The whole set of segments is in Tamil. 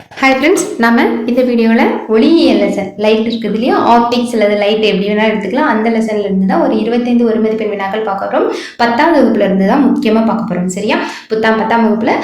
ஹாய் ஃப்ரெண்ட்ஸ் நம்ம இந்த வீடியோவில் ஒளியியல் லெசன் லைட் இருக்குது இல்லையா? ஆப்டிக்ஸ் அல்லது லைட் எப்படி வேணால் எடுத்துக்கலாம். அந்த லெசன்ல இருந்து தான் ஒரு இருபத்தைந்து ஒரு மதிப்பெண் வினாக்கள் பார்க்க போகிறோம் பத்தாம் வகுப்புல இருந்து தான் முக்கியமாக பார்க்க போகிறோம் சரியா? புத்தாம் பத்தாம் வகுப்பில்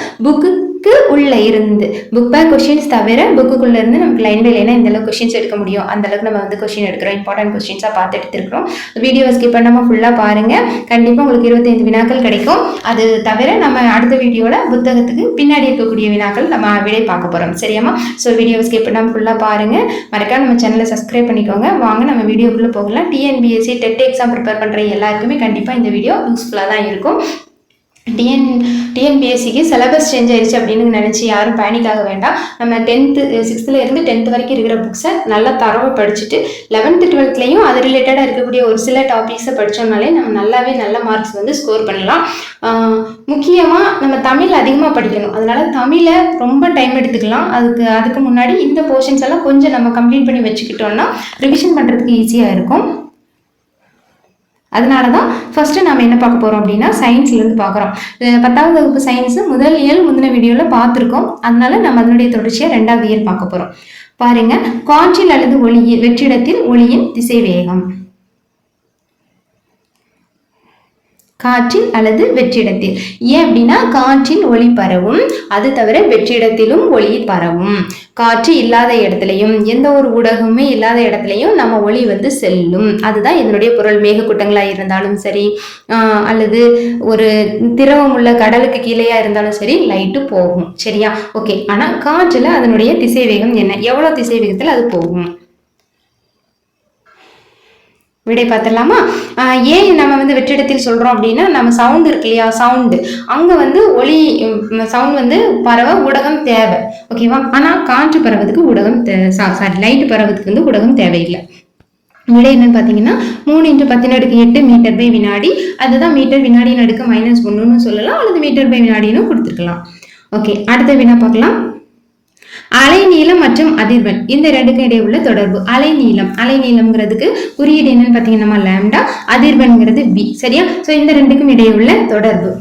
புக்கு உள்ள இருந்து புக் பேக் கொஷின்ஸ் தவிர புக்குக்குள்ள இருந்து நமக்கு லைன் பை லைனாக இந்த அளவுக்கு கொஷின்ஸ் எடுக்க முடியும் அந்த அளவுக்கு நம்ம வந்து கொஷின் எடுக்கிறோம் இம்பார்ட்டன்ட் கொஷின்ஸாக பார்த்து எடுத்துருக்கிறோம். வீடியோ ஸ்கிப் பண்ணாமல் ஃபுல்லாக பாருங்கள் கண்டிப்பாக உங்களுக்கு இருபத்தைந்து வினாக்கள் கிடைக்கும். அது தவிர நம்ம அடுத்த வீடியோவில் புத்தகத்துக்கு பின்னாடி இருக்கக்கூடிய வினாக்கள் நம்ம விடை பார்க்க போகிறோம் சரியாமா ஸோ வீடியோ ஸ்கிப் பண்ணாமல் ஃபுல்லாக பாருங்கள் மறக்காம நம்ம சேனலை சப்ஸ்கிரைப் பண்ணிக்கோங்க. வாங்க நம்ம வீடியோக்குள்ளே போகலாம். டிஎன்பிஎஸ்சி டெட் எக்ஸாம் ப்ரிப்பேர் பண்ணுற எல்லாருக்குமே கண்டிப்பாக இந்த வீடியோ யூஸ்ஃபுல்லாக தான் இருக்கும். டிஎன் டிஎன்பிஎஸ்சிக்கு சிலபஸ் சேஞ்ச் ஆயிடுச்சு அப்படின்னு நினச்சி யாரும் பேனிக் ஆக வேண்டாம். நம்ம டென்த்து சிக்ஸ்த்தில் இருந்து டென்த் வரைக்கும் இருக்கிற புக்ஸை நல்லா தரவை படிச்சுட்டு லெவன்த்து டுவெல்த்லேயும் அது ரிலேட்டடாக இருக்கக்கூடிய ஒரு சில டாபிக்ஸை படித்தோம்னாலே நம்ம நல்லாவே நல்ல மார்க்ஸ் வந்து ஸ்கோர் பண்ணலாம். முக்கியமாக நம்ம தமிழ் அதிகமாக படிக்கணும். அதனால் தமிழை ரொம்ப டைம் எடுத்துக்கலாம். அதுக்கு அதுக்கு முன்னாடி இந்த போர்ஷன்ஸ் எல்லாம் கொஞ்சம் நம்ம கம்ப்ளீட் பண்ணி வச்சுக்கிட்டோம்னா ரிவிஷன் பண்ணுறதுக்கு ஈஸியாக இருக்கும். அதனால தான் ஃபஸ்ட்டு நம்ம என்ன பார்க்க போகிறோம் அப்படின்னா சயின்ஸ்லேருந்து பார்க்குறோம். பத்தாவது வகுப்பு சயின்ஸு முதல் இயல் முந்தின வீடியோவில் பார்த்துருக்கோம். அதனால நம்ம அதனுடைய தொடர்ச்சியாக ரெண்டாவது இயல் பார்க்க போகிறோம் பாருங்க காற்றில் அல்லது ஒளியில் வெற்றிடத்தில் ஒளியின் திசை வேகம் காற்றில் அல்லது வெற்றிடத்தில். ஏன் அப்படின்னா காற்றில் ஒளி பரவும் அது தவிர வெற்றிடத்திலும் ஒளி பரவும். காற்று இல்லாத இடத்துலையும் எந்த ஒரு ஊடகமுமே இல்லாத இடத்துலையும் நம்ம ஒளி வந்து செல்லும். அதுதான் இதனுடைய பொருள். மேகக்கூட்டங்களாக இருந்தாலும் சரி அல்லது ஒரு திரவம் உள்ள கடலுக்கு கீழேயா இருந்தாலும் சரி லைட்டு போகும். சரியா? ஓகே ஆனால் காற்றில் அதனுடைய திசை வேகம் என்ன? எவ்வளோ திசை வேகத்தில் அது போகும்? விடை பார்த்துடலாமா? ஏன் நம்ம வந்து வெற்றிடத்தில் சொல்கிறோம் அப்படின்னா நம்ம சவுண்ட் இருக்கு இல்லையா? சவுண்டு அங்கே வந்து ஒளி சவுண்ட் வந்து பரவ ஊடகம் தேவை. ஓகேவா ஆனால் காற்று பரவதுக்கு ஊடகம் சாரி லைட் பரவதுக்கு வந்து ஊடகம் தேவையில்லை. விடை என்னன்னு பார்த்தீங்கன்னா மூணு இன்ட்டு பத்து அடுக்கு எட்டு மீட்டர் பை வினாடி அதுதான் மீட்டர் வினாடி நடுக்கு மைனஸ் ஒன்றுன்னு சொல்லலாம் அல்லது மீட்டர் பை வினாடின்னு கொடுத்துருக்கலாம். ஓகே அடுத்த வினா பார்க்கலாம். அலைநீளம் மற்றும் அதிர்வெண். இந்த ரெண்டுக்கும் இடையே உள்ள தொடர்பு. அலைநீளம். அலைநீளம்ங்கிறதுக்கு குறியீடு என்னன்னு பார்த்தீங்கன்னா லேம்டா அதிர்வெண்ங்கிறது வி சரியா? ஸோ இந்த ரெண்டுக்கும் இடையே உள்ள தொடர்பு.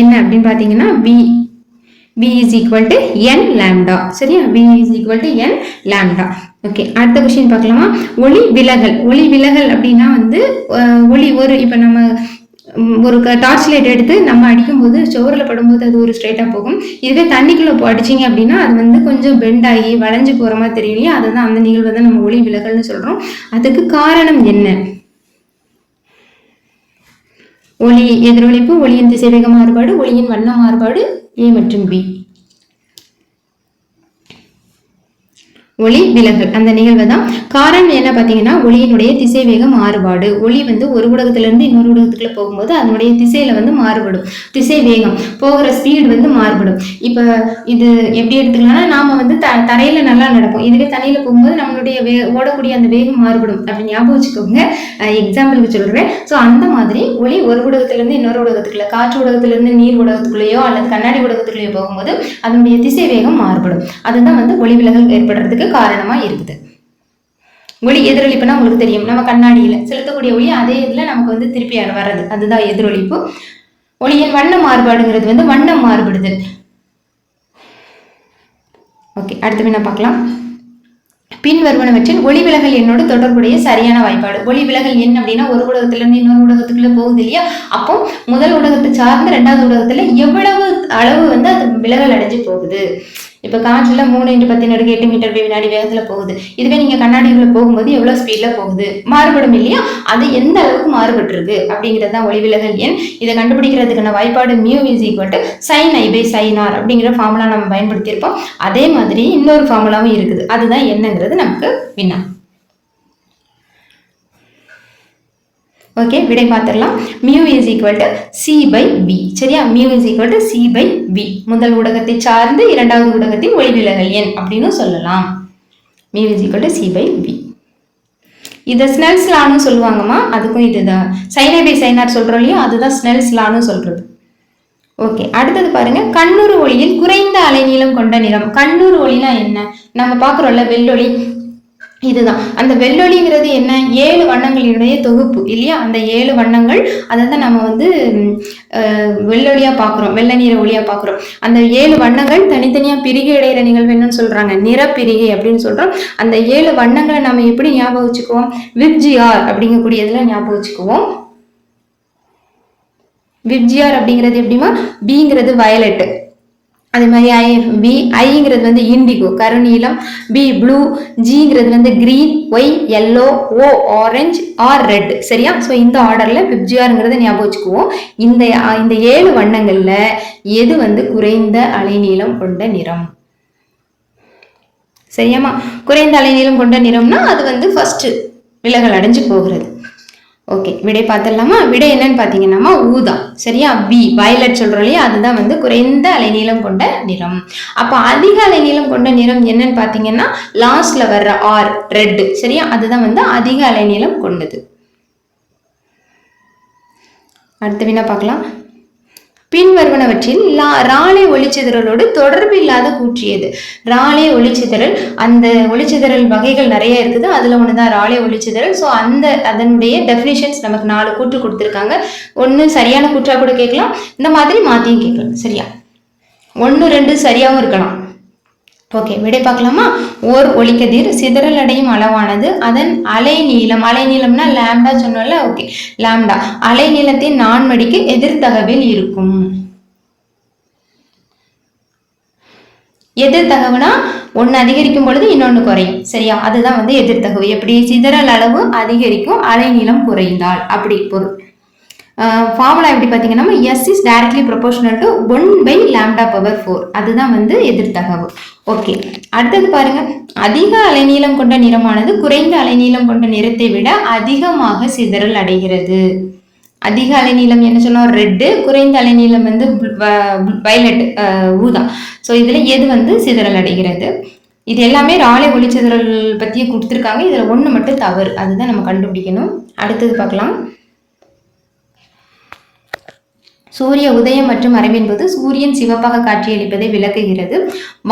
என்ன அப்படின்னு பார்த்தீங்கன்னா V V is equal to N lambda சரியா? V is equal to N lambda okay அடுத்த கொஸ்டின் பார்க்கலாமா? ஒளி விலகல். ஒளி விலகல் அப்படின்னா வந்து ஒளி ஒரு இப்போ நம்ம ஒரு டார்ச் லைட் எடுத்து நம்ம அடிக்கும்போது சுவரில் படும்போது அது ஒரு ஸ்ட்ரைட்டாக போகும். இதுவே தண்ணிக்குள்ளே போ அடிச்சிங்க அப்படின்னா அது வந்து கொஞ்சம் பெண்ட் ஆகி வளைஞ்சு போகிற மாதிரி தெரியும் இல்லையா? அதுதான் அந்த நிகழ்வை தான் நம்ம ஒளி விலகல்னு சொல்கிறோம் அதுக்கு காரணம் என்ன? ஒளி எதிரொலிப்பு ஒளியின் திசைவேக மாறுபாடு ஒளியின் வண்ண மாறுபாடு ஏ மற்றும் பி. ஒளி விலகல். அந்த நிகழ்வு தான் காரணம் என்ன பார்த்தீங்கன்னா ஒளியினுடைய திசைவேக மாறுபாடு. ஒளி வந்து ஒரு ஊடகத்திலிருந்து இன்னொரு ஊடகத்துக்குள்ள போகும்போது அதனுடைய திசையில வந்து மாறுபடும். திசை வேகம் போகிற ஸ்பீடு வந்து மாறுபடும். இப்போ இது எப்படி எடுத்துக்கலாம்னா நாம வந்து த தரையில நல்லா நடப்போம். இதுவே தண்ணியில போகும்போது நம்மளுடைய வே ஓடக்கூடிய அந்த வேகம் மாறுபடும். அப்படின்னு ஞாபகம் வச்சுக்கோங்க. எக்ஸாம்பிளுக்கு சொல்றேன். ஸோ அந்த மாதிரி ஒளி ஒரு ஊடகத்திலிருந்து இன்னொரு ஊடகத்துக்குள்ள காற்று ஊடகத்திலிருந்து நீர் ஊடகத்துக்குள்ளேயோ அல்லது கண்ணாடி ஊடகத்துக்குள்ளேயோ போகும்போது அதனுடைய திசை வேகம் மாறுபடும். அதுதான் வந்து ஒளி விலகல் ஏற்படுறதுக்கு காரணமா இருக்குது. ஒளி எதிரொலிப்புனா உங்களுக்கு தெரியும். நம்ம கண்ணாடியில செலுத்தக்கூடிய ஒளி அதே இதுல நமக்கு வந்து திருப்பி வர்றது. அதுதான் எதிரொலிப்பு. ஒளியின் வண்ண மாறுபாடுங்கிறது வந்து வண்ணம் மாறுபடுதல். ஓகே அடுத்து என்ன பார்க்கலாம். பின் வருவனவற்றில் ஒளி விலகல் என்னோடு தொடர்புடைய சரியான வாய்ப்பாடு. ஒளி விலகல் என்ன அப்படின்னா ஒரு ஊடகத்திலிருந்து இன்னொரு ஊடகத்துக்குள்ள போகுது இல்லையா? அப்போ முதல் ஊடகத்தை சார்ந்து ரெண்டாவது ஊடகத்துல எவ்வளவு அளவு வந்து அது விலகல் அடைஞ்சு போகுது? இப்போ காற்றுல மூணு இன்ட்டு பத்து நடுக்கு எட்டு மீட்டர் வினாடி வேகத்துல போகுது. இதுவே நீங்க கண்ணாடிக்குள்ள போகும்போது எவ்வளவு ஸ்பீட்ல போகுது? மாறுபடும் இல்லையா? அது எந்த அளவுக்கு மாறுபட்டிருக்கு? அப்படிங்கிறது தான் ஒளிவிலகல் எண். இதை கண்டுபிடிக்கிறதுக்கான வாய்ப்பாடு mu is equal to sine I by sine R அப்படிங்கிற ஃபார்முலா நம்ம பயன்படுத்தியிருப்போம். அதே மாதிரி இன்னொரு ஃபார்முலாவும் இருக்குது. அதுதான் என்னங்கிறது நமக்கு வினா. ஓகே விடை பார்த்துடலாம். Mu is equal to C by B சரியா? Mu is equal to C by B முதல் ஊடகத்தை சார்ந்து இரண்டாவது ஊடகத்தின் ஒளி விலகல் எண் அப்படின்னு சொல்லலாம். Mu is equal to c by b இதை ஸ்னெல்ஸ் லான்னு சொல்லுவாங்கம்மா. அதுக்கும் இதுதான். சைனை பை சைனார் சொல்கிறோம் இல்லையா? அதுதான் ஸ்னெல்ஸ் லான்னு சொல்கிறது ஓகே அடுத்தது பாருங்க. கண்ணூர் ஒளியில் குறைந்த அலைநீளம் கொண்ட நிறம். கண்ணூர் ஒளினா என்ன? நம்ம பார்க்குறோம்ல வெள்ளொளி. இதுதான். அந்த வெள்ளொளிங்கிறது என்ன? ஏழு வண்ணங்களினுடைய தொகுப்பு இல்லையா? அந்த ஏழு வண்ணங்கள் அதை தான் நம்ம வந்து வெள்ளொலியாக பார்க்குறோம் வெள்ளை நிற ஒளியா பார்க்குறோம். அந்த ஏழு வண்ணங்கள் தனித்தனியாக பிரிகை அடைகிற நிகழ்வு என்னன்னு சொல்றாங்க. நிறப்பிரிகை அப்படின்னு சொல்றோம். அந்த ஏழு வண்ணங்களை நம்ம எப்படி ஞாபகம் வச்சுக்குவோம்? விப்ஜிஆர் அப்படிங்கக்கூடியதுல ஞாபகம் வச்சுக்குவோம். விப்ஜிஆர் அப்படிங்கிறது எப்படிமா பிங்கிறது வயலட்டு. அதே மாதிரி ஐ பி ஐங்கிறது வந்து இண்டிகோ கருநீலம் பி ப்ளூ ஜிங்கிறது வந்து green Y yellow O orange R red சரியா? ஸோ இந்த ஆர்டரில் பிப்ஜிஆருங்கிறத ஞாபகம் வச்சுக்குவோம். இந்த இந்த ஏழு வண்ணங்களில் எது வந்து குறைந்த அலைநீளம் கொண்ட நிறம்? சரியாம்மா? குறைந்த அலைநீளம் கொண்ட நிறம்னா அது வந்து ஃபஸ்ட்டு விலகல் அடைஞ்சு போகிறது. ஓகே விடை பார்த்துடலாமா? விடை என்னன்னு பார்த்தீங்கன்னாமா ஊதா. சரியா? பி வயலட் சொல்கிறோம் இல்லையா? அதுதான் வந்து குறைந்த அலைநீளம் கொண்ட நிறம். அப்போ அதிக அலைநீளம் கொண்ட நிறம் என்னன்னு பார்த்தீங்கன்னா லாஸ்டில் வர்ற ஆர் ரெட்டு சரியா? அதுதான் வந்து அதிக அலைநீளம் கொண்டது. அடுத்த வினா பார்க்கலாம். பின்வருவனவற்றில் லா ராலே ஒளிச்சிதறலோடு தொடர்பு இல்லாத கூற்றியது. ராலே ஒளிச்சிதறல் அந்த ஒளிச்சிதறல் வகைகள் நிறைய இருக்குது. அதில் ஒன்று தான் ராலே ஒளிச்சிதறல். ஸோ அந்த அதனுடைய டெஃபினிஷன்ஸ் நமக்கு நாலு கூற்று கொடுத்துருக்காங்க. ஒன்று சரியான கூற்றாக கூட கேட்கலாம். இந்த மாதிரி மாற்றியும் கேட்கலாம். சரியா? ஒன்று ரெண்டு சரியாகவும் இருக்கலாம். ஓகே விடை பார்க்கலாமா? ஓர் ஒளிக்கதிர் சிதறல் அடையும் அளவானது. அதன் அலை நீளம் அலை நீளம்னா லேம்டா சொன்னோம்ல ஓகே லேம்டா. அலை நீளத்தின் நான்மடிக்கு எதிர்த்தகவில் இருக்கும். எதிர்த்தகவுனா ஒன்று அதிகரிக்கும் பொழுது இன்னொன்று குறையும். சரியா? அதுதான் வந்து எதிர்த்தகவு எப்படி? சிதறல் அளவு அதிகரிக்கும் அலைநீளம் குறைந்தால். அப்படி பொருள். ஃபார்முலா எப்படி பார்த்தீங்கன்னா S is directly proportional to one by lambda power four அதுதான் வந்து எதிர்த்தகவு ஓகே அடுத்தது பாருங்க. அதிக அலைநீளம் கொண்ட நிறமானது குறைந்த அலைநீளம் கொண்ட நிறத்தை விட அதிகமாக சிதறல் அடைகிறது. அதிக அலைநீளம் என்ன சொன்னோம்? ரெட்டு குறைந்த அலைநீளம் வந்து வயலட் ஊதா ஸோ இதில் எது வந்து சிதறல் அடைகிறது? இது எல்லாமே ராலை ஒளிச்சிதறல் பற்றியே கொடுத்துருக்காங்க. இதில் ஒன்று மட்டும் தவறு. அதுதான் நம்ம கண்டுபிடிக்கணும். அடுத்தது பார்க்கலாம். சூரிய உதயம் மற்றும் மறைவின்போது சூரியன் சிவப்பாக காட்சியளிப்பதை விளக்குகிறது.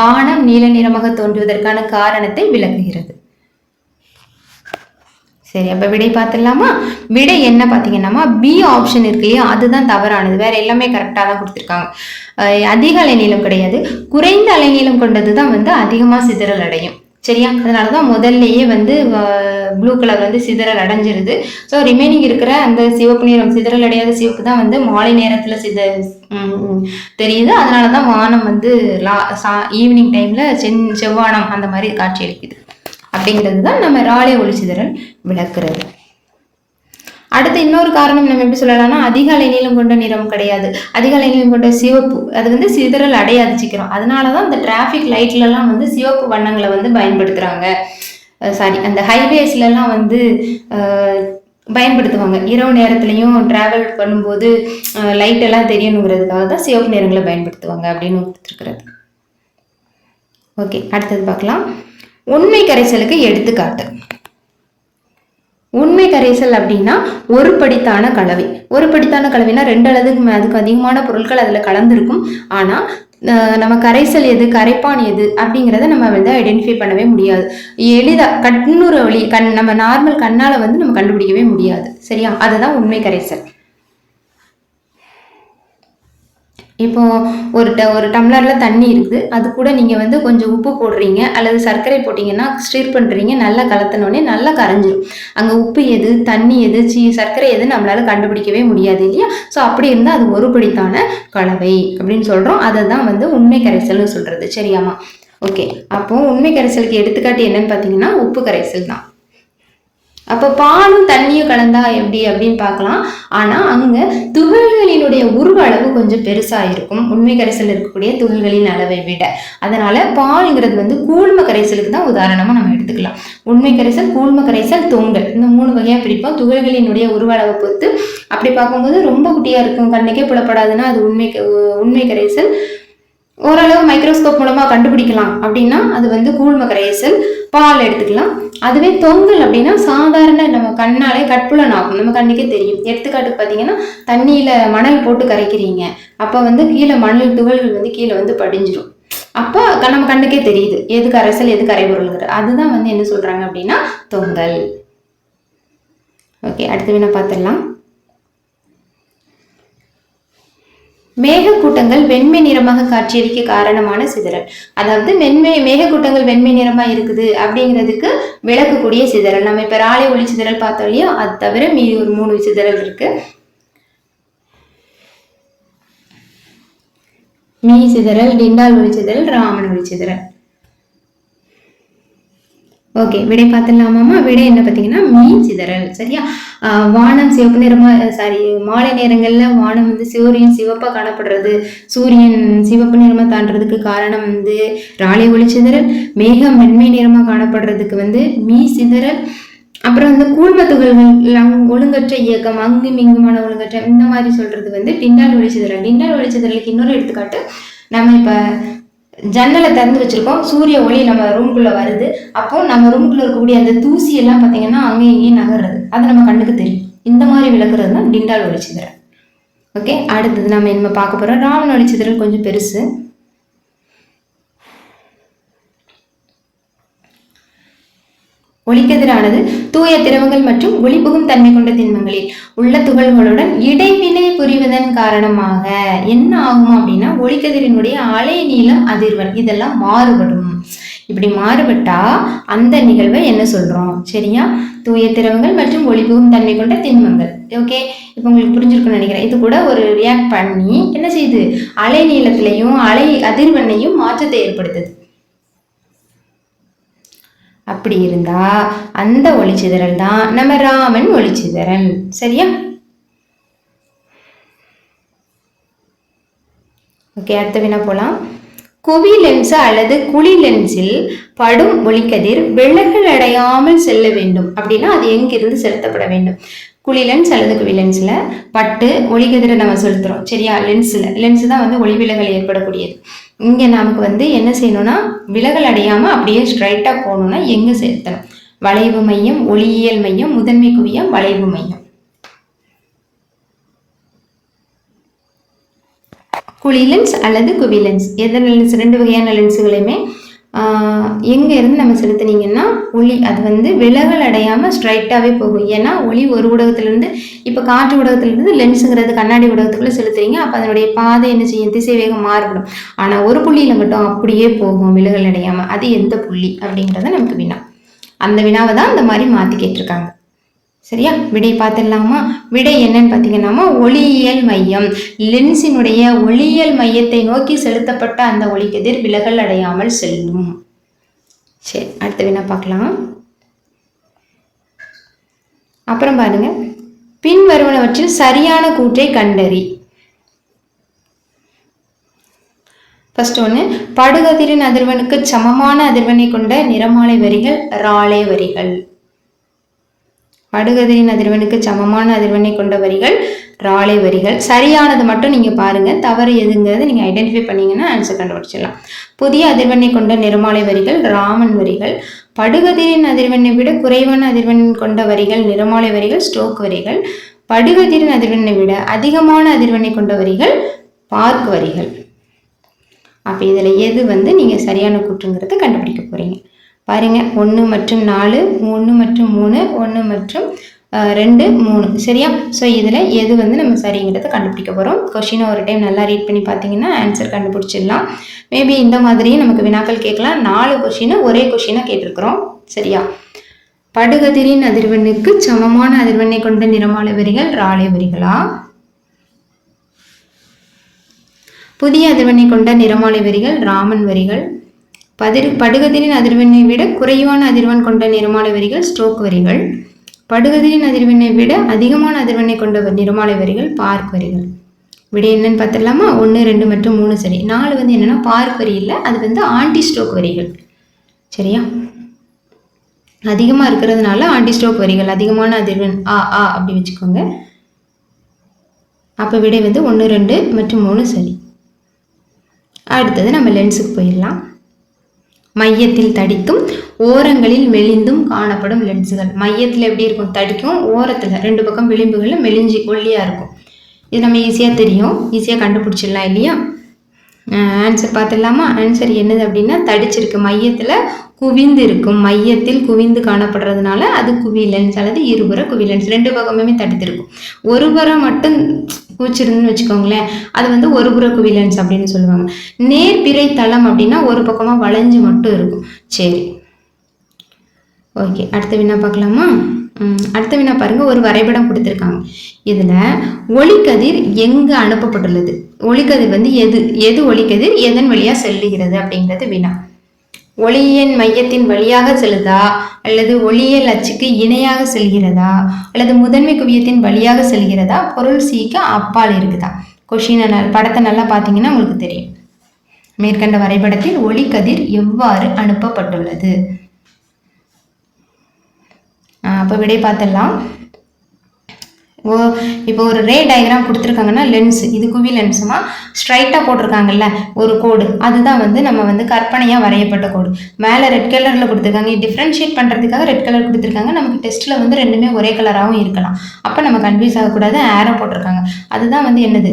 வானம் நீல நிறமாக தோன்றுவதற்கான காரணத்தை விளக்குகிறது. சரி அப்ப விடை பார்த்துடலாமா? விடை என்ன பார்த்தீங்கன்னா பி ஆப்ஷன் இருக்கு இல்லையா? அதுதான் தவறானது. வேற எல்லாமே கரெக்டாக தான் கொடுத்துருக்காங்க. அதிக அலைநீளம் கிடையாது. குறைந்த அலைநீளம் கொண்டது தான் வந்து அதிகமாக சிதறல் அடையும். சரியா அதனால தான் முதல்லையே வந்து ப்ளூ கலர் வந்து சிதறல் அடைஞ்சிருது. ஸோ ரிமைனிங் இருக்கிற அந்த சிவப்பு நிறம் சிதறல் அடையாத சிவப்பு தான் வந்து மாலை நேரத்தில் சித தெரியுது. அதனால தான் வானம் வந்து லா சா ஈவினிங் டைமில் சென் செவ்வானம் அந்த மாதிரி காட்சி அளிக்குது. அப்படிங்கிறது தான் நம்ம ராலே ஒளி சிதறல் விளக்குறது. அடுத்து இன்னொரு காரணம் நம்ம எப்படி சொல்லலாம்னா அதிக அலைநீளம் கொண்ட நிறம் கிடையாது. அதிக அலைநீளம் கொண்ட சிவப்பு அது வந்து சிதறல் அடையாது சீக்கிரம். அதனால தான் இந்த டிராஃபிக் லைட்லலாம் வந்து சிவப்பு வண்ணங்களை வந்து பயன்படுத்துகிறாங்க சாரி அந்த ஹைவேஸ்லலாம் வந்து பயன்படுத்துவாங்க. இரவு நேரத்துலையும் ட்ராவல் பண்ணும்போது லைட் எல்லாம் தெரியணுங்கிறதுக்காக தான் சிவப்பு நிறங்களை பயன்படுத்துவாங்க அப்படின்னு கொடுத்துருக்குறது. ஓகே அடுத்தது பார்க்கலாம். உண்மை கரைசலுக்கு எடுத்துக்காட்டு. உண்மை கரைசல் அப்படின்னா ஒரு படித்தான கலவை. ஒரு படித்தான கலவைனா ரெண்டு அளவுக்கு அதுக்கு அதிகமான பொருட்கள் அதில் கலந்துருக்கும். ஆனால் நம்ம கரைசல் எது கரைப்பான் எது அப்படிங்கிறத நம்ம வந்து ஐடென்டிஃபை பண்ணவே முடியாது. எளிதாக கண்ணுற வழி கண் நம்ம நார்மல் கண்ணால் வந்து நம்ம கண்டுபிடிக்கவே முடியாது. சரியா? அதுதான் உண்மை கரைசல். இப்போ ஒரு ட ஒரு டம்ளரில் தண்ணி இருக்குது. அது கூட நீங்கள் வந்து கொஞ்சம் உப்பு போடுறீங்க அல்லது சர்க்கரை போட்டிங்கன்னா ஸ்டீர் பண்ணுறீங்க நல்லா கலத்தினோடனே நல்லா கரைஞ்சிரும். அங்கே உப்பு எது தண்ணி எது சீ சர்க்கரை எது நம்மளால் கண்டுபிடிக்கவே முடியாது இல்லையா? ஸோ அப்படி இருந்தால் அது ஒரு படித்தான கலவை அப்படின்னு சொல்கிறோம் அதை தான் வந்து உண்மை கரைசல்னு சொல்கிறது சரியாமா ஓகே அப்போது உண்மை கரைசலுக்கு எடுத்துக்காட்டு என்னன்னு பார்த்தீங்கன்னா உப்பு கரைசல் தான். அப்போ பாலும் தண்ணியும் கலந்தா எப்படி அப்படின்னு பார்க்கலாம். ஆனால் அங்கே துகள்களினுடைய உருவ அளவு கொஞ்சம் பெருசாக இருக்கும். உண்மை கரைசல் இருக்கக்கூடிய துகள்களின் அளவை விட. அதனால பால்ங்கிறது வந்து கூழ்ம கரைசலுக்கு தான் உதாரணமாக நம்ம எடுத்துக்கலாம். உண்மை கரைசல் கூழ்ம கரைசல் தொங்கல். இந்த மூணு வகையாக பிரிப்போம். துகள்களினுடைய உருவ அளவை பொறுத்து. அப்படி பார்க்கும்போது ரொம்ப குட்டியாக இருக்கும். கண்ணுக்கே புலப்படாதுன்னா அது உண்மை உண்மை கரைசல். ஓரளவு மைக்ரோஸ்கோப் மூலமாக கண்டுபிடிக்கலாம் அப்படின்னா அது வந்து கூழ்ம கரைசல் பால் எடுத்துக்கலாம். அதுவே தொங்கல் அப்படின்னா சாதாரண நம்ம கண்ணாலே கட்புலன் ஆகும். நம்ம கண்ணுக்கே தெரியும். எடுத்துக்காட்டுக்கு பார்த்தீங்கன்னா தண்ணியில் மணல் போட்டு கரைக்கிறீங்க. அப்போ வந்து கீழே மணல் துகள்கள் வந்து கீழே வந்து படிஞ்சிடும் அப்போ க- நம்ம கண்ணுக்கே தெரியுது. எது கரைசல் எது கரைபொருள்ங்கிற அதுதான் வந்து என்ன சொல்கிறாங்க அப்படின்னா தொங்கல். ஓகே அடுத்து வேணா பார்த்துடலாம். மேகக்கூட்டங்கள் வெண்மை நிறமாக காட்சியளிக்க காரணமான சிதறல். அதாவது வெண்மை மேகக்கூட்டங்கள் வெண்மை நிறமா இருக்குது அப்படிங்கிறதுக்கு விளக்கக்கூடிய சிதறல். நம்ம இப்ப ராலை ஒளி சிதறல் பார்த்தோம் இல்லையோ? அது தவிர மீதி ஒரு மூணு சிதறல் இருக்கு. மீ சிதறல் டிண்டால் ஒளி சிதறல் ராமன் ஒளி சிதறல். ஓகே விடை பார்த்துடலாமாம்மா விடை என்ன பார்த்தீங்கன்னா மீன் சிதறல் சரியா? வானம் சிவப்பு நிறமாக சாரி மாலை நேரங்களில் வானம் வந்து சூரியன் சிவப்பாக காணப்படுறது சூரியன் சிவப்பு நிறமாக தாண்டுறதுக்கு காரணம் வந்து ராளை ஒளி சிதறல் மேகம் மென்மை நிறமாக காணப்படுறதுக்கு வந்து மீ சிதறல் அப்புறம் வந்து கூழ்ம துகள்கள் ஒழுங்கற்ற இயக்கம் அங்கும் இங்குமான ஒழுங்கற்ற இந்த மாதிரி சொல்றது வந்து டிண்டால் ஒளி டிண்டால் ஒளி இன்னொரு எடுத்துக்காட்டு நம்ம இப்போ ஜன்னலை திறந்து வச்சுருக்கோம். சூரிய ஒளி நம்ம ரூம்குள்ளே வருது. அப்போ நம்ம ரூம்குள்ளே இருக்கக்கூடிய அந்த தூசி எல்லாம் பார்த்தீங்கன்னா அங்கேயும் இங்கேயும் நகர்றது. அது நம்ம கண்ணுக்கு தெரியும். இந்த மாதிரி விளக்குறது தான் டிண்டால் ஒளிச்சிதறல். ஓகே அடுத்தது நம்ம இனிமேல் பார்க்க போகிறோம் ராமன் ஒளிச்சிதறல் கொஞ்சம் பெருசு. ஒளிக்கதிரானது தூய திரவங்கள் மற்றும் ஒளிபுகும் தன்மை கொண்ட திண்மங்களில் உள்ள துகள்களுடன் இடைவினை புரிவதன் காரணமாக என்ன ஆகும் அப்படின்னா ஒளிக்கதிரினுடைய அலை நீளம் அதிர்வன் இதெல்லாம் மாறுபடும். இப்படி மாறுபட்டா அந்த நிகழ்வை என்ன சொல்றோம்? சரியா? தூய திரவங்கள் மற்றும் ஒளிபுகும் தன்மை கொண்ட திண்மங்கள். ஓகே இப்போ உங்களுக்கு புரிஞ்சிருக்குன்னு நினைக்கிறேன். இது கூட ஒரு ரியாக்ட் பண்ணி என்ன செய்யுது அலை நீளத்திலையும் அலை அதிர்வெண்ணையும் மாற்றத்தை ஏற்படுத்துது. அப்படி இருந்தா அந்த ஒளிச்சிதறல் தான் நம்ம ராமன் ஒளிச்சிதறல் சரியா? ஓகே அடுத்த வினா போலாம். குவி லென்ஸ் அல்லது குழி லென்ஸில் படும் ஒளிக்கதிர் விலகல் அடையாமல் செல்ல வேண்டும். அப்படின்னா அது எங்கிருந்து செலுத்தப்பட வேண்டும்? குழி லென்ஸ் அல்லது குவி லென்ஸில் பட்டு ஒளிக்கதிரை நம்ம செலுத்துகிறோம் சரியா? லென்ஸில். லென்ஸு தான் வந்து ஒளி விலகல் ஏற்படக்கூடியது. இங்கே நமக்கு வந்து என்ன செய்யணும்னா விலகல் அடையாமல் அப்படியே ஸ்ட்ரைட்டாக போகணுன்னா எங்கே செலுத்தணும்? வளைவு மையம் ஒளியியல் மையம் முதன்மை குவியம் வளைவு மையம். குழி லென்ஸ் அல்லது குவி லென்ஸ் எந்த லென்ஸ் ரெண்டு வகையான லென்ஸுகளையுமே எங்கே இருந்து நம்ம செலுத்துனீங்கன்னா ஒளி அது வந்து விலகல் அடையாமல் ஸ்ட்ரைட்டாகவே போகும். ஏன்னா ஒளி ஒரு ஊடகத்திலேருந்து இப்போ காற்று ஊடகத்துலேருந்து லென்ஸுங்கிறது கண்ணாடி ஊடகத்துக்குள்ளே செலுத்துறீங்க அப்போ அதனுடைய பாதை என்ன செய்யும்? திசை வேகம் மாறுபடும். ஆனால் ஒரு புள்ளியில் மட்டும் அப்படியே போகும் விலகல் அடையாமல் அது எந்த புள்ளி அப்படிங்கிறத நமக்கு வினா. அந்த வினாவை தான் இந்த மாதிரி மாற்றி கேட்டிருக்காங்க. சரியா? விடை பார்த்துடலாமா? விடை என்னன்னு பார்த்தீங்கன்னாமா ஒளியியல் மையம். லென்ஸினுடைய ஒளியியல் மையத்தை நோக்கி செலுத்தப்பட்ட அந்த ஒளிக்கதிர் விலகல் அடையாமல் செல்லும். சரி அடுத்த வேணா பார்க்கலாம். அப்புறம் பாருங்க. பின் வருவனவற்றில் சரியான கூற்றை கண்டறி. ஃபர்ஸ்ட் ஒன்று படுகதிரின் அதிர்வனுக்கு சமமான அதிர்வனை கொண்ட நிறமாலை வரிகள் ராலே வரிகள். படுகதிரின் அதிர்வனுக்கு சமமான அதிர்வெண்ணை கொண்ட வரிகள் ராலை வரிகள். சரியானது மட்டும் நீங்கள் பாருங்கள் தவறு எதுங்கிறத நீங்கள் ஐடென்டிஃபை பண்ணீங்கன்னா ஆன்சர் கண்டுபிடிச்சிடலாம். புதிய அதிர்வெண்ணை கொண்ட நிறமாலை வரிகள் ராமன் வரிகள். படுகதிரின் அதிர்வெண்ணை விட குறைவான அதிர்வெண் கொண்ட வரிகள் நிறமாலை வரிகள் ஸ்ட்ரோக் வரிகள். படுகதிரின் அதிர்வெண்ணை விட அதிகமான அதிர்வெண்ணை கொண்ட வரிகள் பார்க் வரிகள். அப்போ இதில் எது வந்து நீங்கள் சரியான கூற்றுங்கிறத கண்டுபிடிக்க போகிறீங்க பாருங்க ஒன்று மற்றும் நாலு ஒன்று மற்றும் மூணு ஒன்று மற்றும் ரெண்டு மூணு. சரியா? ஸோ இதில் எது வந்து நம்ம சரிங்கிறத கண்டுபிடிக்க போகிறோம் கொஷினை ஒரு டைம் நல்லா ரீட் பண்ணி பார்த்தீங்கன்னா ஆன்சர் கண்டுபிடிச்சிடலாம். மேபி இந்த மாதிரியும் நமக்கு வினாக்கள் கேட்கலாம். நாலு கொஷினை ஒரே கொஷினாக கேட்டிருக்கிறோம். சரியா? படுகதிரின் அதிர்வெண்ணுக்கு சமமான அதிர்வெண்ணை கொண்ட நிறமாலை வரிகள் ராலை வரிகளா? புதிய அதிர்வெண்ணை கொண்ட நிறமாலை வரிகள் ராமன் வரிகள். பதிர் படுகதிரின் அதிர்வெண்ணை விட குறைவான அதிர்வெண் கொண்ட நிறமாலை வரிகள் ஸ்ட்ரோக் வரிகள். படுகதிரின் அதிர்வெண்ணை விட அதிகமான அதிர்வெண்ணை கொண்ட நிறமாலை வரிகள் பார்க் வரிகள். விடை என்னன்னு பார்த்துடலாமா? ஒன்று ரெண்டு மற்றும் மூணு சரி. நாலு வந்து என்னென்னா பார்க் வரி இல்லை அது வந்து ஆன்டி ஸ்ட்ரோக் வரிகள். சரியா? அதிகமாக இருக்கிறதுனால ஆன்டி ஸ்ட்ரோக் வரிகள் அதிகமான அதிர்வெண் ஆ ஆ அப்படி வச்சுக்கோங்க. அப்போ விடை வந்து ஒன்று ரெண்டு மற்றும் மூணு சரி. அடுத்தது நம்ம லென்ஸுக்கு போயிடலாம். மையத்தில் தடித்தும் ஓரங்களில் மெலிந்தும் காணப்படும் லென்ஸுகள். மையத்தில் எப்படி இருக்கும்? தடிக்கும் ஓரத்தில் ரெண்டு பக்கம் விளிம்புகளில் மெலிஞ்சி ஒல்லியாக இருக்கும். இது நம்ம ஈஸியாக தெரியும். ஈஸியாக கண்டுபிடிச்சிடலாம் இல்லையா? ஆன்சர் பார்த்துடலாமா? ஆன்சர் என்னது அப்படின்னா தடிச்சிருக்கு. மையத்தில் குவிந்து இருக்கும் மையத்தில் குவிந்து காணப்படுறதுனால அது குவிலன்ஸ் அல்லது இருபுற குவிலன்ஸ் ரெண்டு பக்கமுமே தடுத்திருக்கும். ஒரு புறம் மட்டும் பூச்சிருந்துன்னு வச்சுக்கோங்களேன். அது வந்து ஒரு புற குவிலன்ஸ் அப்படின்னு சொல்லுவாங்க. நேர்பிறை தளம் அப்படின்னா ஒரு பக்கமாக வளைஞ்சு மட்டும் இருக்கும். சரி. ஓகே அடுத்த வினா பார்க்கலாமா? ம், அடுத்த வினா பாருங்க ஒரு வரைபடம் கொடுத்துருக்காங்க. இதில் ஒளிக்கதிர் எங்கு அனுப்பப்பட்டுள்ளது? ஒளிக்கதிர் வந்து எது எது ஒளிக்கதிர் எதன் வழியாக செல்லுகிறது அப்படிங்கிறது வினா. ஒளியின் மையத்தின் வழியாக செல்லுதா? அல்லது ஒளியியல் அச்சுக்கு இணையாக செல்கிறதா? அல்லது முதன்மை குவியத்தின் வழியாக செல்கிறதா? பொருள் சீக்க அப்பால் இருக்குதா? கொஷினை நல் படத்தை நல்லா பார்த்தீங்கன்னா உங்களுக்கு தெரியும். மேற்கண்ட வரைபடத்தில் ஒளிக்கதிர் எவ்வாறு அனுப்பப்பட்டுள்ளது? அப்போ விடை பார்த்துடலாம். ஓ இப்போ ஒரு ரே டயக்ராம் கொடுத்துருக்காங்கன்னா லென்ஸ் இது குவி லென்ஸுமா ஸ்ட்ரைட்டாக போட்டிருக்காங்கல்ல ஒரு கோடு. அதுதான் வந்து நம்ம வந்து கற்பனையாக வரையப்பட்ட கோடு. மேலே ரெட் கலரில் கொடுத்துருக்காங்க. டிஃப்ரென்ஷியேட் பண்ணுறதுக்காக ரெட் கலர் கொடுத்துருக்காங்க. நமக்கு டெஸ்ட்டில் வந்து ரெண்டுமே ஒரே கலராகவும் இருக்கலாம். அப்போ நம்ம கன்ஃபியூஸ் ஆகக்கூடாது ஏரோ போட்டிருக்காங்க. அதுதான் வந்து என்னது?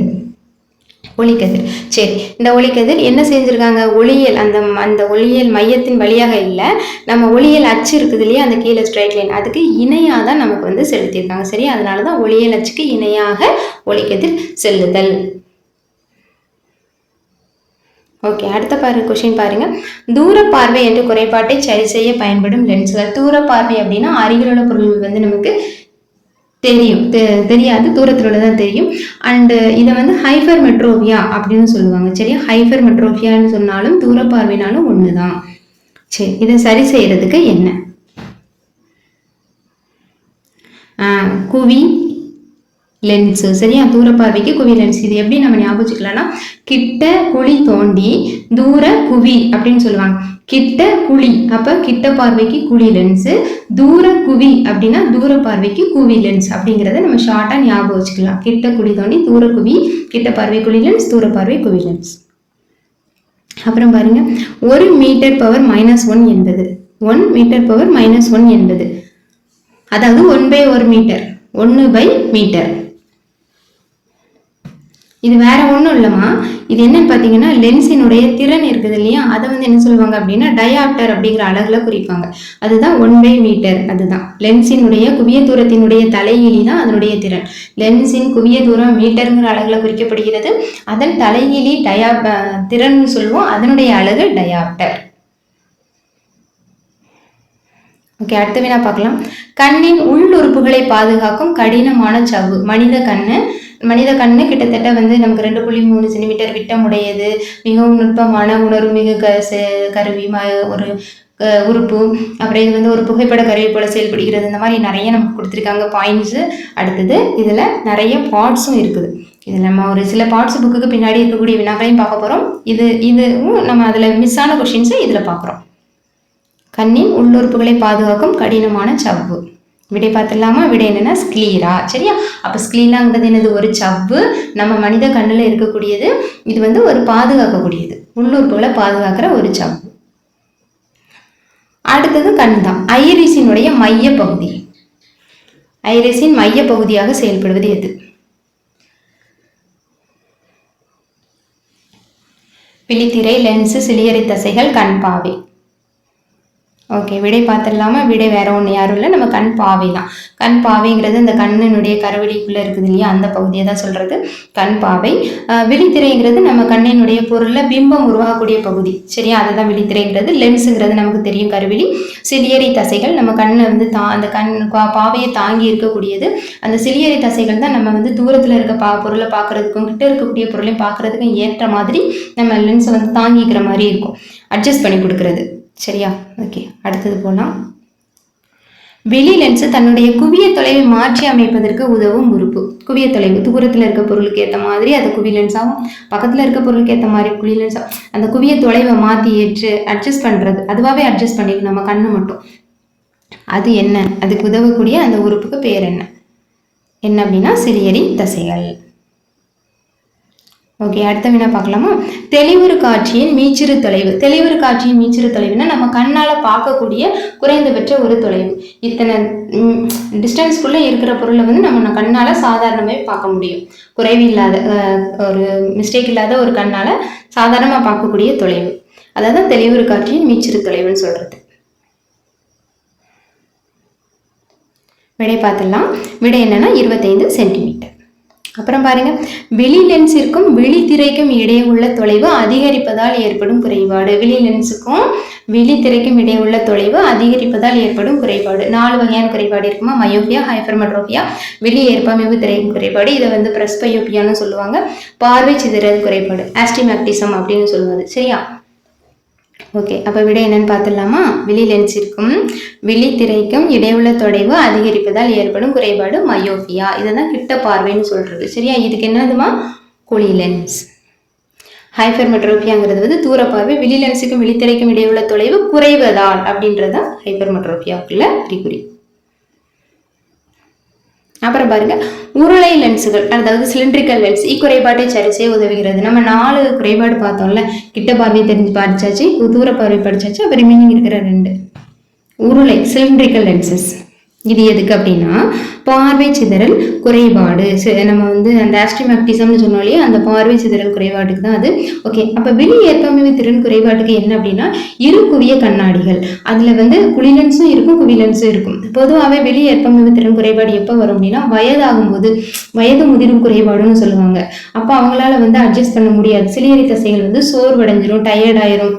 ஒளிக்கதிர் சரி இந்த ஒளிக்கதிர் என்ன செஞ்சுருக்காங்க? ஒளியியல் அந்த அந்த ஒளியியல் மையத்தின் வழியாக இல்லை. நம்ம ஒளியல் அச்சு இருக்குது இல்லையா? அந்த கீழே ஸ்ட்ரைட் லைன் அதுக்கு இணையாக தான் நமக்கு வந்து செலுத்தியிருக்காங்க. சரி அதனால தான் ஒளியல் அச்சுக்கு இணையாக ஒளிக்கதிர் செல்லுதல். ஓகே அடுத்த பாரு கொஷின் பாருங்க. தூர பார்வை என்ற குறைபாட்டை சரி செய்ய பயன்படும் லென்ஸ்கள் தூர பார்வை அப்படின்னா அருகிலுள்ள பொருள் வந்து நமக்கு தெரியும். தெ- தெரியாது. தூரத்தில் உள்ளதான் தெரியும். அண்டு இதை வந்து ஹைஃபர் மெட்ரோபியா அப்படின்னு சொல்லுவாங்க. சரியா? ஹைஃபர் மெட்ரோபியான்னு சொன்னாலும் தூர பார்வைனாலும் ஒன்று தான் சரி இதை சரி செய்யறதுக்கு என்ன? குவி லென்ஸு. சரியா? தூர பார்வைக்கு குவி லென்ஸ். இது எப்படி நம்ம ஞாபகம் வச்சுக்கலாம்னா கிட்ட குழி தோண்டி தூர குவி அப்படின்னு சொல்லுவாங்க. கிட்ட குழி. அப்ப கிட்ட பார்வைக்கு குழி லென்ஸு தூர குவி அப்படின்னா தூர பார்வைக்கு குவி லென்ஸ் அப்படிங்கிறத நம்ம ஷார்ட்டா ஞாபகம் வச்சுக்கலாம். கிட்ட குழி தோண்டி தூர குவி கிட்ட பார்வை குழி லென்ஸ் தூர பார்வை குவி லென்ஸ் அப்புறம் பாருங்க ஒரு மீட்டர் பவர் மைனஸ் ஒன் என்பது. One metre power minus one என்பது. அதாவது ஒன் பை ஒரு மீட்டர் ஒன்று பை மீட்டர் இது வேற ஒன்றும் இல்லைம்மா. இது என்னன்னு பார்த்தீங்கன்னா லென்ஸினுடைய திறன் இருக்குது இல்லையா? அதை வந்து என்ன சொல்லுவாங்க அப்படின்னா டயாப்டர் அப்படிங்கிற அழகில் குறிப்பாங்க. அதுதான் ஒன் பை மீட்டர் அதுதான். லென்ஸினுடைய குவிய தூரத்தினுடைய தலையீழி தான் அதனுடைய திறன். லென்ஸின் குவிய தூரம் மீட்டருங்கிற அழகில் குறிக்கப்படுகிறது. அதன் தலையீழி டயா திறன் சொல்லுவோம். அதனுடைய அழகு டயாப்டர் ஓகே அடுத்த வினா பார்க்கலாம். கண்ணின் உள்ளுறுப்புகளை பாதுகாக்கும் கடினமான சவ்வு. மனித கண்ணு மனித கண்ணு கிட்டத்தட்ட வந்து நமக்கு ரெண்டு புள்ளி மூணு சென்டிமீட்டர் விட்டமுடையது. மிகவும் நுட்பமான உணர்வு மிகு க செ- கருவி ம ஒரு உறுப்பு. அப்புறம் இது வந்து ஒரு புகைப்பட கருவி போல செயல்படுகிறது. இந்த மாதிரி நிறைய நமக்கு கொடுத்துருக்காங்க. பாயிண்ட்ஸு அடுத்தது இதில் நிறைய பார்ட்ஸும் இருக்குது. இதில் நம்ம ஒரு சில பார்ட்ஸ் புக்குக்கு பின்னாடி இருக்கக்கூடிய வினாக்களையும் பார்க்க போகிறோம் இது இதுவும் நம்ம அதில் மிஸ் ஆன கொஷின்ஸை இதில் பார்க்குறோம். கண்ணின் உள்ளுறுப்புகளை பாதுகாக்கும் கடினமான சவ்வு. விடை பார்த்துடலாமா? விடை என்னென்னா ஸ்க்ளீரா சரியா? அப்போ ஸ்க்ளீராங்கிறது என்னது? ஒரு சவ்வு. நம்ம மனித கண்ணில் இருக்கக்கூடியது. இது வந்து ஒரு பாதுகாக்கக்கூடியது. உள்ளுறுப்புகளை பாதுகாக்கிற ஒரு சவ்வு. அடுத்தது கண் தான் ஐரிஸினுடைய மைய பகுதி ஐரிஸின் மைய பகுதியாக செயல்படுவது எது? விழித்திரை லென்ஸு சிலியரை தசைகள் கண் பாவை. ஓகே விடை பார்த்துடலாமா? விடை வேற ஒன்று யாரும் இல்லை. நம்ம கண் பாவை தான். கண் பாவைங்கிறது இந்த கண்ணினுடைய கருவெளிக்குள்ளே இருக்குது இல்லையா? அந்த பகுதியை தான் சொல்கிறது கண் பாவை. விழித்திரைங்கிறது நம்ம கண்ணினுடைய பொருளில் பிம்பம் உருவாகக்கூடிய பகுதி. சரியா? அதுதான் விழித்திரைங்கிறது. லென்ஸுங்கிறது நமக்கு தெரியும் கருவிழி. சிலியரி தசைகள் நம்ம கண்ணை வந்து தா அந்த கண் பா- பாவையை தாங்கி இருக்கக்கூடியது. அந்த சிலியரி தசைகள் தான் நம்ம வந்து தூரத்தில் இருக்க பா பொருளை பார்க்கறதுக்கும் கிட்ட இருக்கக்கூடிய பொருளையும் பார்க்கறதுக்கும் ஏற்ற மாதிரி நம்ம லென்ஸை வந்து தாங்கிக்கிற மாதிரி இருக்கும். அட்ஜஸ்ட் பண்ணி கொடுக்கறது. சரியா? ஓகே அடுத்தது போகலாம் வெளி லென்ஸு தன்னுடைய குவிய தொலைவை மாற்றி அமைப்பதற்கு உதவும் உறுப்பு. குவிய தொலைவு தூரத்தில் இருக்க பொருளுக்கு ஏற்ற மாதிரி அது குவி லென்ஸாகவும் பக்கத்தில் இருக்க பொருளுக்கு ஏற்ற மாதிரி குழி லென்ஸாக அந்த குவிய தொலைவை மாற்றி ஏற்று அட்ஜஸ்ட் பண்ணுறது அதுவாகவே அட்ஜஸ்ட் பண்ணிக்கணும் நம்ம கண்ணு மட்டும். அது என்ன? அதுக்கு உதவக்கூடிய அந்த உறுப்புக்கு பேர் என்ன? என்ன அப்படின்னா சிறியரின் தசைகள். ஓகே அடுத்த வினா பார்க்கலாமா? தெளிவுறு காட்சியின் மீச்சிறு தொலைவு. தெளிவுறு காட்சியின் மீச்சிறு தொலைவுனா நம்ம கண்ணால் பார்க்கக்கூடிய குறைந்தபட்ச ஒரு தொலைவு. இத்தனை டிஸ்டன்ஸ்குள்ளே இருக்கிற பொருளை வந்து நம்ம கண்ணால் சாதாரணமாகவே பார்க்க முடியும். குறைவு இல்லாத ஒரு மிஸ்டேக் இல்லாத ஒரு கண்ணால் சாதாரணமாக பார்க்கக்கூடிய தொலைவு. அதாவது தெளிவுறு காட்சியின் மீச்சிறு தொலைவுன்னு சொல்கிறது விடை பார்த்துடலாம். விடை என்னென்னா இருபத்தைந்து சென்டிமீட்டர். அப்புறம் பாருங்க வெளி லென்ஸிற்கும் விழித்திரைக்கும் இடையே உள்ள தொலைவு அதிகரிப்பதால் ஏற்படும் குறைபாடு. வெளி லென்ஸுக்கும் விழித்திரைக்கும் இடையே உள்ள தொலைவு அதிகரிப்பதால் ஏற்படும் குறைபாடு. நாலு வகையான குறைபாடு இருக்குமா? மயோபியா ஹைப்பர்மெட்ரோபியா வெளி ஏற்பமைவு திரையும் குறைபாடு. இதை வந்து பிரஸ்பயோபியான்னு சொல்லுவாங்க. பார்வை சிதறல் குறைபாடு ஆஸ்டிமேக்டிசம் அப்படின்னு சொல்லுவாங்க. சரியா? ஓகே அப்போ விடை என்னன்னு பார்த்துடலாமா? விழி லென்ஸிற்கும் விழி திரைக்கும் இடையுள்ள தொலைவு அதிகரிப்பதால் ஏற்படும் குறைபாடு மயோபியா இதை தான் கிட்ட பார்வைன்னு சொல்றது. சரியா? இதுக்கு என்னதுமா? குழி லென்ஸ். ஹைபர்மெட்ரோபியாங்கிறது வந்து தூர பார்வை விழி லென்ஸுக்கும் விழித்திரைக்கும் இடையுள்ள தொலைவு குறைவதால் அப்படின்றது தான் அறிகுறி. அப்புறம் பாருங்கள் உருளை லென்ஸுகள் அதாவது சிலிண்ட்ரிக்கல் லென்ஸ் இக்குறைபாட்டை சரி செய்ய உதவுகிறது. நம்ம நாலு குறைபாடு பார்த்தோம்ல கிட்ட பார்வை தெரிஞ்சு படிச்சாச்சு தூர பார்வை படிச்சாச்சு அப்புறம் மீனிங் இருக்கிற ரெண்டு. உருளை சிலிண்ட்ரிக்கல் லென்சஸ் இது எதுக்கு அப்படின்னா பார்வை சிதறல் குறைபாடு. நம்ம வந்து அந்த ஆஸ்டிமேக்டிசம்னு சொன்னோம் இல்லையா அந்த பார்வை சிதறல் குறைபாட்டுக்கு தான் அது. ஓகே அப்போ வெளி ஏற்பமைவு திறன் குறைபாட்டுக்கு என்ன அப்படின்னா இரு குவிய கண்ணாடிகள். அதில் வந்து குளிலென்ஸும் இருக்கும் குவிலென்ஸும் இருக்கும். பொதுவாகவே வெளி ஏற்பமைவு திறன் குறைபாடு எப்போ வரும் அப்படின்னா வயதாகும்போது வயது முதிர்வு குறைபாடுன்னு சொல்லுவாங்க. அப்போ அவங்களால வந்து அட்ஜஸ்ட் பண்ண முடியாது. சிலியரி தசைகள் வந்து சோர்வடைஞ்சிரும் டயர்டாயிரும்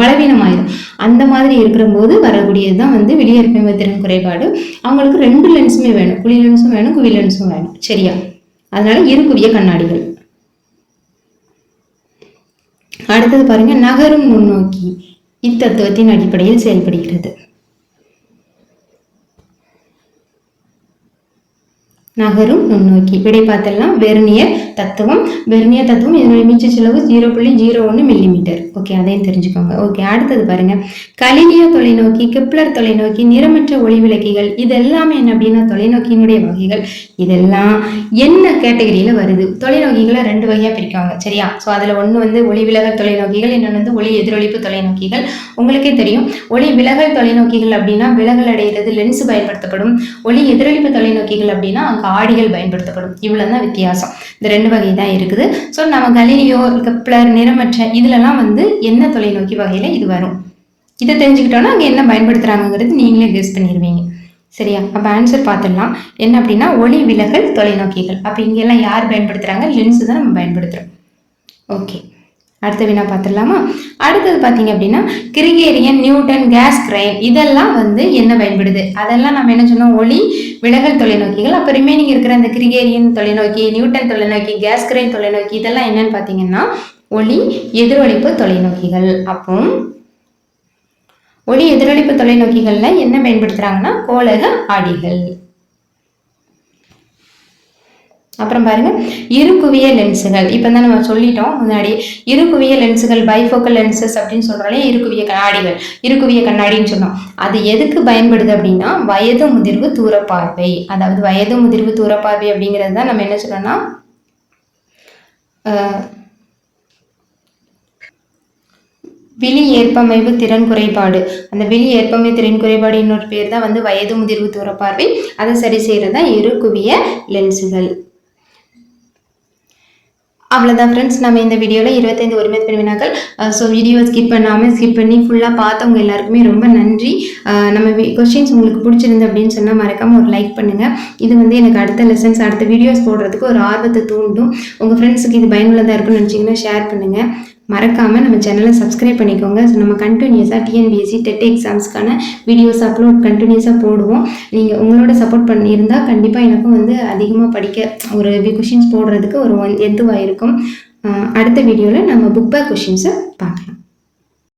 பலவீனமாயிரும். அந்த மாதிரி இருக்கிற போது வரக்கூடியது தான் வந்து வெளியேற்பமைவு திறன் குறைபாடு. அவங்களுக்கு ரெண்டு லென்ஸுமே வேணும். குழி லென்ஸும் வேணும் குவி லென்ஸும் வேணும். சரியா? அதனால இரு குவிய கண்ணாடிகள். அடுத்தது பாருங்க நகரும் முன்னோக்கி. இத்தத்துவத்தின் அடிப்படையில் செயல்படுகிறது. நகரும் நுண்ணோக்கி விடை பார்த்தெல்லாம் வெர்னியர் தத்துவம். வெர்னியர் தத்துவம் இதனுடைய மிச்ச செலவு ஜீரோ புள்ளி ஜீரோ ஒன்று மில்லிமீட்டர் ஓகே அதையும் தெரிஞ்சுக்கோங்க. ஓகே அடுத்தது பாருங்க. கலினியோ தொலைநோக்கி கெப்லர் தொலைநோக்கி நிறமற்ற ஒளி விளக்கிகள் இதெல்லாமே என்ன அப்படின்னா தொலைநோக்கியினுடைய வகைகள். இதெல்லாம் என்ன கேட்டகரியில் வருது? தொலைநோக்கிகளை ரெண்டு வகையாக பிரிக்காங்க சரியா? ஸோ அதில் ஒன்று வந்து ஒளி விலகல் தொலைநோக்கிகள் இன்னொன்று வந்து ஒளி எதிரொலிப்பு தொலைநோக்கிகள். உங்களுக்கே தெரியும். ஒளி விலகல் தொலைநோக்கிகள் அப்படின்னா விலகல் அடைகிறது லென்ஸ் பயன்படுத்தப்படும். ஒளி எதிரொலிப்பு தொலைநோக்கிகள் அப்படின்னா அங்கே ஆடிகள் பயன்படுத்தப்படும். இவ்வளோ தான் வித்தியாசம். இந்த ரெண்டு வகை தான் இருக்குது. ஸோ நம்ம கலினியோ கப்ளர் நிறமற்ற இதுலலாம் வந்து என்ன தொலைநோக்கி வகையில் இது வரும்? இதை தெரிஞ்சுக்கிட்டோன்னா அங்கே என்ன பயன்படுத்துகிறாங்கங்கிறது நீங்களே கெஸ் பண்ணிடுவீங்க சரியா? அப்போ ஆன்சர் பார்த்துடலாம். என்ன அப்படின்னா ஒளி விலகல் தொலைநோக்கிகள். அப்போ இங்கெல்லாம் யார் பயன்படுத்துகிறாங்க லென்ஸு தான் நம்ம பயன்படுத்துகிறோம் ஓகே அடுத்த வினா பார்த்துடலாமா அடுத்தது பார்த்தீங்க அப்படின்னா கிரிகேரியன் நியூட்டன் கேஸ் கிரைன் இதெல்லாம் வந்து என்ன பயன்படுது? அதெல்லாம் நம்ம என்ன சொன்னோம்? ஒளி விலகல் தொலைநோக்கிகள். அப்போ ரிமைனிங் இருக்கிற அந்த கிரிகேரியன் தொலைநோக்கி நியூட்டன் தொலைநோக்கி கேஸ் கிரைன் தொலைநோக்கி இதெல்லாம் என்னன்னு பார்த்தீங்கன்னா ஒளி எதிரொலிப்பு தொலைநோக்கிகள். அப்போ ஒளி எதிரொலிப்பு தொலைநோக்கிகளில் என்ன பயன்படுத்துகிறாங்கன்னா கோலக ஆடிகள். அப்புறம் பாருங்க இருகுவிய லென்ஸுகள் இப்போ தான் நம்ம சொல்லிட்டோம் முன்னாடி இருக்குவிய லென்ஸுகள் பைஃபோக்கல் லென்சஸ் அப்படின்னு சொல்றோம்ல இருக்குவிய கண்ணாடிகள். இருகுவிய கண்ணாடின்னு சொன்னோம். அது எதுக்கு பயன்படுது அப்படின்னா வயது முதிர்வு தூர பார்வை அதாவது வயது முதிர்வு தூர பார்வை அப்படிங்கிறது தான் நம்ம என்ன சொல்றோம்னா விழி ஏற்பமைவு திறன் குறைபாடு. அந்த விழி ஏற்பமை திறன் குறைபாடு இன்னொரு பேர் தான் வந்து வயது முதிர்வு தூர பார்வை அதை சரி செய்கிறது தான் இருகுவிய லென்ஸுகள் அவ்வளோதான் ஃப்ரெண்ட்ஸ் நம்ம இந்த வீடியோவில் இருபத்தைந்து ஒருமை பிரிவினாக்கள் ஸோ வீடியோ ஸ்கிப் பண்ணாமல் ஸ்கிப் பண்ணி ஃபுல்லாக பார்த்தவங்க எல்லாருக்குமே ரொம்ப நன்றி. நம்ம கொஷின்ஸ் உங்களுக்கு பிடிச்சிருந்து அப்படின்னு சொன்னால் மறக்காமல் ஒரு லைக் பண்ணுங்கள் இது வந்து எனக்கு அடுத்த லெசன்ஸ் அடுத்த வீடியோஸ் போடுறதுக்கு ஒரு ஆர்வத்தை தூண்டும். உங்கள் ஃப்ரெண்ட்ஸுக்கு இது பயனுள்ளதாக இருக்குன்னு நினச்சிங்கன்னா ஷேர் பண்ணுங்கள் மறக்காமல் நம்ம சேனலை சப்ஸ்கிரைப் பண்ணிக்கோங்க. ஸோ நம்ம கண்டினியூஸாக டிஎன்பிஎஸ்சி டெட் எக்ஸாம்ஸ்க்கான வீடியோஸ் அப்லோட் கண்டினியூஸாக போடுவோம். நீங்கள் உங்களோட சப்போர்ட் பண்ணியிருந்தால் கண்டிப்பாக எனக்கும் வந்து அதிகமாக படிக்க ஒரு கொஷின்ஸ் போடுறதுக்கு ஒரு ஒன் எதுவாக இருக்கும். அடுத்த வீடியோவில் நம்ம புக் பேக் கொஷின்ஸை பார்க்கலாம்.